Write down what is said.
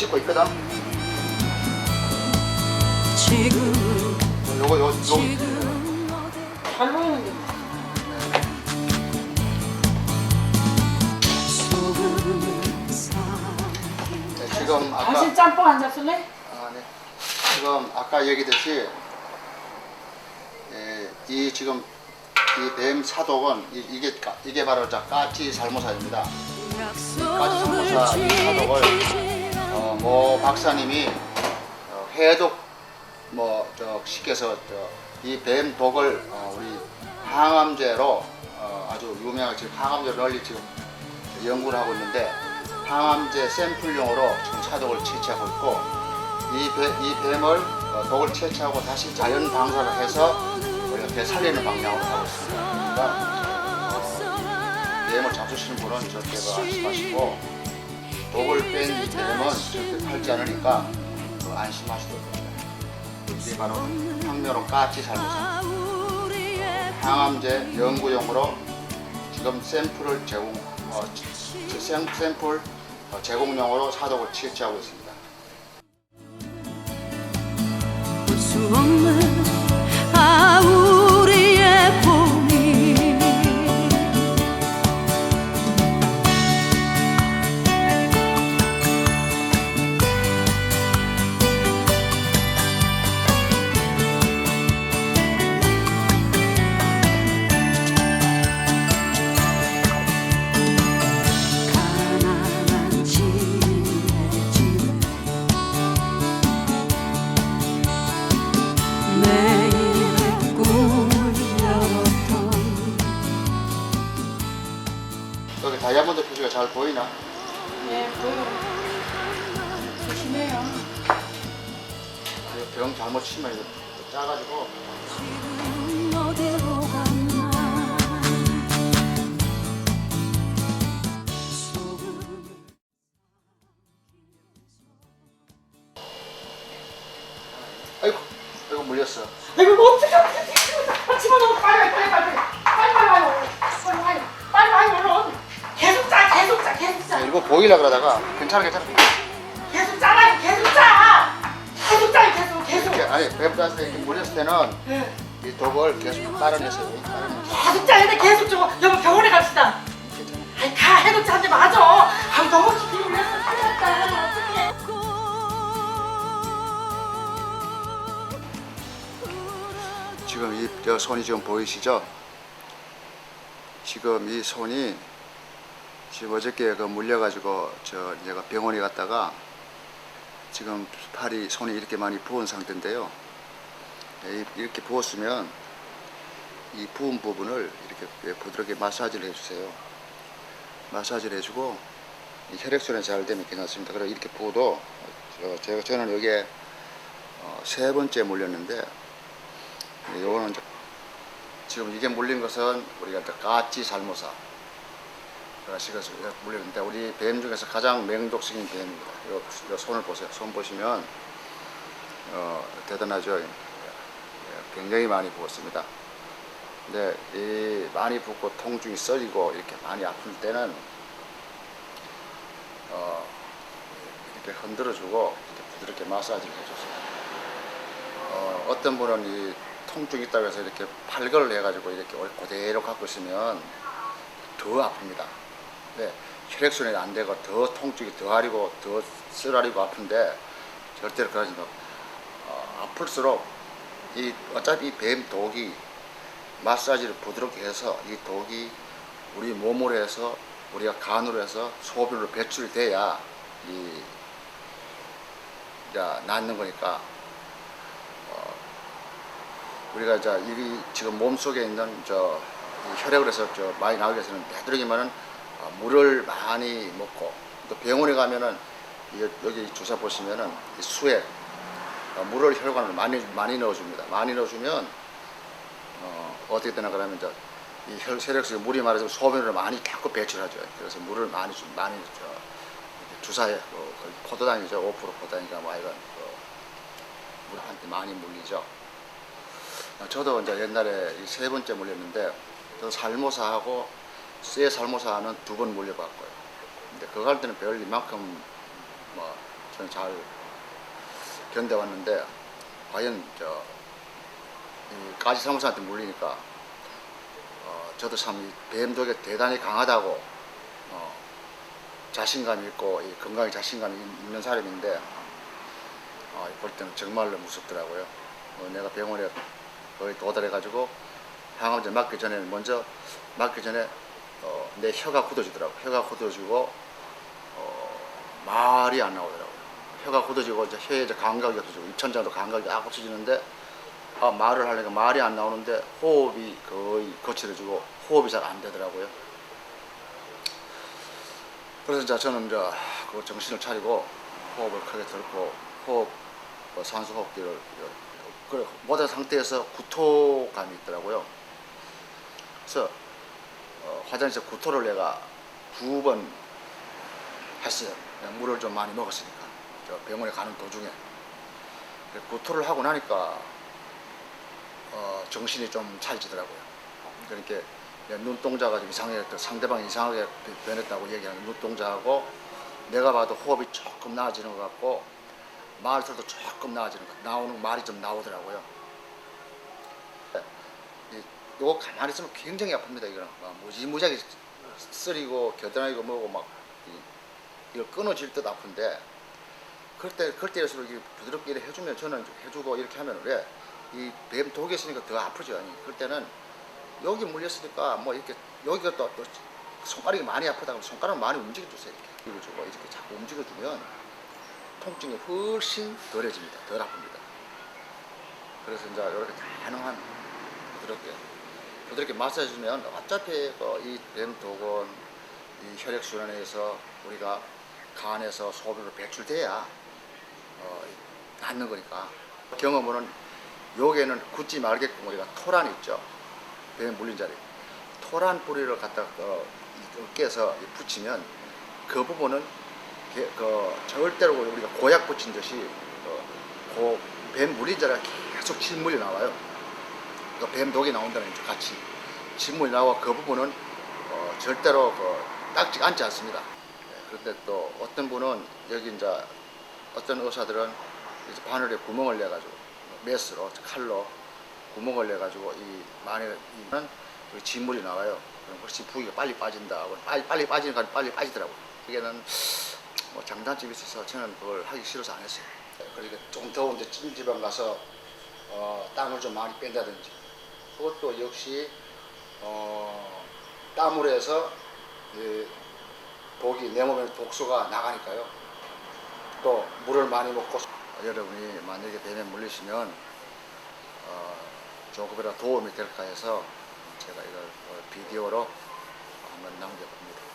찍고 있거든. 지금 요거 요 요. 지금 어디 잘 네, 지금 아까 당신 짬뽕 안 잡술래? 아, 네. 지금 아까 얘기했듯이 예, 이 지금 이 뱀 사독은 이, 이게 까- 이게 바로 자 까치 살모사입니다. 약속을 사독을 지키지 어, 모 박사님이 어, 해독 뭐저 시켜서 이 뱀 독을 어, 우리 항암제로 어, 아주 유명한 지금 항암제 널리 지금 연구를 하고 있는데 항암제 샘플용으로 지금 사독을 채취하고 있고 이, 뱀, 이 뱀을 어, 독을 채취하고 다시 자연 방사를 해서 배 살리는 방향으로 하고 있습니다. 그러니까 어, 뱀을 잡수시는 분은 절대 그 안심하시고 독을 뺀이 뱀은 절대 팔지 않으니까 그 안심하시도록 합니다. 이게 바로 항묘로 까치 살모사 항암제 연구용으로 지금 샘플을 제공 어, 지- 샘, 샘플 어, 제공용으로 사독을 채취하고 있습니다. 다이아몬드 표시가 잘 보이나? 네, 보여. 조심해요. 이거 병 잘못 치면 이거 짜가지고 아이고 아이고 물렸어. 뭐 어떻게 어떻게 짜짜 일부 보이려 그러다가 괜찮아 괜찮아. 계속 짜라니 계속 짜 계속 짜 계속 계속. 이렇게 아니 때 이렇게 물렸을 때는 네. 이 독을 계속. 빨아내세요. 계속 짜야 돼 계속 좀 여보 병원에 갑시다. 괜찮아. 아니 다 해도 짜는데 맞아. 아 너무 기분이 큰일 났다. 어떡해. 지금 이 저 손이 지금 보이시죠? 지금 이 손이 지금 어저께 그 물려가지고 저 제가 병원에 갔다가 지금 팔이 손이 이렇게 많이 부은 상태인데요. 이- 이렇게 부었으면 이 부은 부분을 이렇게 부드럽게 마사지를 해주세요. 마사지를 해주고 이 혈액순환이 잘 되면 괜찮습니다. 그리고 이렇게 부어도 저, 제가 저는 여기에 어, 세 번째 물렸는데 네, 이제 지금 이게 물린 것은 우리가 까치 살모사 그래서 물렸는데 우리 뱀 중에서 가장 맹독성인 뱀입니다. 요, 요 손을 보세요. 손 보시면 어, 대단하죠. 예, 굉장히 많이 부었습니다. 근데 이 많이 붓고 통증이 썰리고 이렇게 많이 아플 때는 어, 이렇게 흔들어주고 이렇게 부드럽게 마사지를 해주세요. 어, 어떤 분은 이 통증이 있다고 해서 이렇게 팔걸을 해가지고 이렇게 그대로 갖고 있으면 더 아픕니다. 네, 혈액순환이 안 되고 더 통증이 더 하리고 더 쓰라리고 아픈데 절대로 그러지 마. 어, 아플수록 이 어차피 이뱀 독이 마사지를 부드럽게 해서 이 독이 우리 몸으로 해서 우리가 간으로 해서 소변으로 배출이 돼야 이 이제 낫는 거니까 우리가 이제 이 지금 몸 속에 있는 저이 혈액을 해서 저 많이 나오기 위해서는 되도록이면은 어, 물을 많이 먹고 또 병원에 가면은 이 여기 주사 보시면은 이 수액 어, 물을 혈관을 많이 많이 넣어줍니다. 많이 넣어주면 어, 어떻게 되나 그러면 이제 이 혈, 혈액 속에 물이 많아서 소변으로 많이 자꾸 배출하죠. 그래서 물을 많이 좀 많이 저 주사에 그, 거의 포도당이죠. 5% 포도당이가 뭐 이런 그 물한테 많이 물리죠. 어, 저도 이제 옛날에 이세 번째 물렸는데 저 살모사하고 쇠 살모사는 두 번 물려봤고요. 근데 그거 할 때는 별 이만큼 뭐 저는 잘 견뎌왔는데 과연 저이 까지 살모사한테 물리니까 어, 저도 참이 뱀독이 대단히 강하다고 어, 자신감 있고 이 건강에 자신감이 있는 사람인데 어, 볼 때는 정말로 무섭더라고요. 어, 내가 병원에 거의 도달해가지고 항암제 맞기 전에 먼저 맞기 전에 어, 내 혀가 굳어지더라고. 혀가 굳어지고 어, 말이 안 나오더라고요. 혀가 굳어지고 이제 혀에 이제 감각이 없어지고 입천장도 감각이 딱 없어지는데 아, 말을 하려니까 말이 안 나오는데 호흡이 거의 거칠어지고 호흡이 잘 안 되더라고요. 그래서 이제 저는 이제 그 정신을 차리고 호흡을 크게 들고 호흡 어, 산소 호흡기를 그래 모든 상태에서 구토감이 있더라고요. 그래서 어, 화장실에서 구토를 내가 두 번 했어요. 물을 좀 많이 먹었으니까 저 병원에 가는 도중에 그래서 구토를 하고 나니까 어, 정신이 좀 차려지더라고요. 그러니까 내 눈동자가 좀 이상했던 상대방이 이상하게 변했다고 얘기하는 눈동자하고 내가 봐도 호흡이 조금 나아지는 것 같고 말 소리도 조금 나아지는 것 나오는 말이 좀 나오더라고요. 이- 요거 가만히 있으면 굉장히 아픕니다. 이거는 막 무지무지하게 쓰리고 겨드랑이고 뭐고 막 이- 이거 끊어질 듯 아픈데 그럴 때 그럴 때일수록 부드럽게 해주면 저는 좀 해주고 이렇게 하면 왜이뱀 독이 있으니까 더 아프죠. 아니 그럴 때는 여기 물렸으니까 뭐 이렇게 여기가 또, 또 손가락이 많이 아프다 그러면 손가락 많이 움직여 주세요. 이렇게 이거 주고 이렇게 자꾸 움직여 주면 통증이 훨씬 덜해집니다. 덜 아픕니다. 그래서 이제 이렇게 가능한 부드럽게 부드럽게 마사지 주면 어차피 그이 뱀독은 이 혈액 순환에서 우리가 간에서 소변으로 배출돼야 어, 낫는 거니까. 경험으로는 여기에는 굳지 말게끔 우리가 토란 있죠. 뱀 물린 자리. 토란 뿌리를 갖다 어, 이 어깨에서 이 붙이면 그 부분은 게- 그 절대로 우리가 고약 붙인 듯이 어, 그 뱀 물린 자리가 계속 진물이 나와요 그 뱀독이 나온다는 게 같이 진물이 나와 그 부분은 어, 절대로 그 딱지 않지 않습니다. 네, 그런데 또 어떤 분은 여기 이제 어떤 의사들은 이제 바늘에 구멍을 내가지고 메스로 칼로 구멍을 내가지고 이 만에 이는 진물이 나와요. 그럼 훨씬 부위가 빨리 빠진다. 빨리 빨리 빠지는 건 빨리 빠지더라고요. 그게는 뭐 장단점이 있어서 저는 그걸 하기 싫어서 안 했어요. 그러니까 좀 더운 데 찜질방 가서 어, 땀을 좀 많이 뺀다든지 그것도 역시 어, 땀을 해서 이 독이 내 몸에 독소가 나가니까요. 또 물을 많이 먹고 여러분이 만약에 뱀에 물리시면 어, 조금이라도 도움이 될까 해서 제가 이걸 어, 비디오로 한번 남겨봅니다.